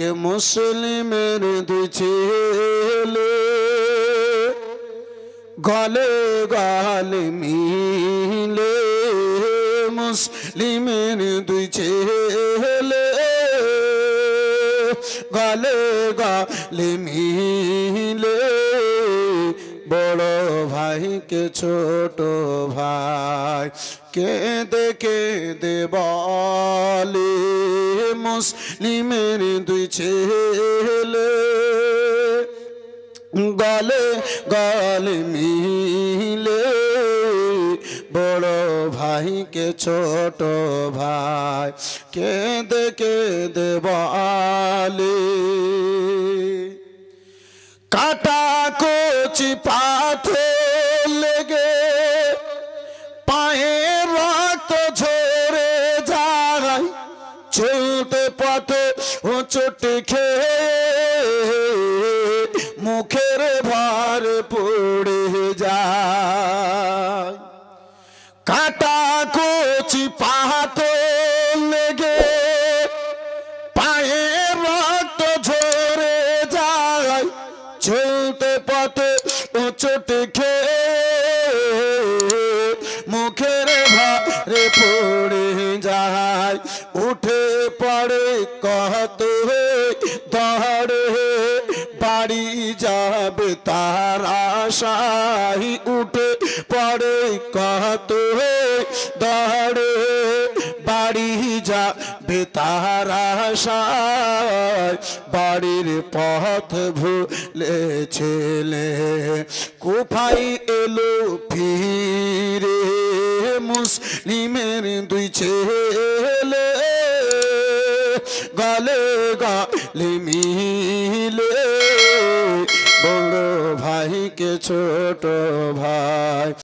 কে মুসলিমের দুই ছেলে? গলে গলে মিলে মুসলিমের দুই ছেলে। গলে গলে মিলে বড় ভাইকে ছোট ভাই কেঁদে কেঁদে বলে মুসলিমের দুই ছেলে। গলে গলে মিলে। বড় ভাইকে ছোট ভাই কেঁদে কেঁদে বলে। কাটা কচি পাথর লেগে পথে চোট খেয়ে মুখের ভার পড়ে যায়। কাটা কচি পাথর লেগে পায়ে রক্ত ঝরে যায়। চলতে পথে চোট খেয়ে মুখের ভারে পড়ে যায়। উঠে কত দৌড়ে বাড়ি যাবে তার আশাই উঠে পড়ে কত দৌড়ে বাড়ি যাবে তার আশায় বাড়ির পথ ভুলে ছেলে কোথায় এলো ফিরে মুসলিমের দুই ছেলে গালে মিলে বড় ভাইকে ছোট ভাই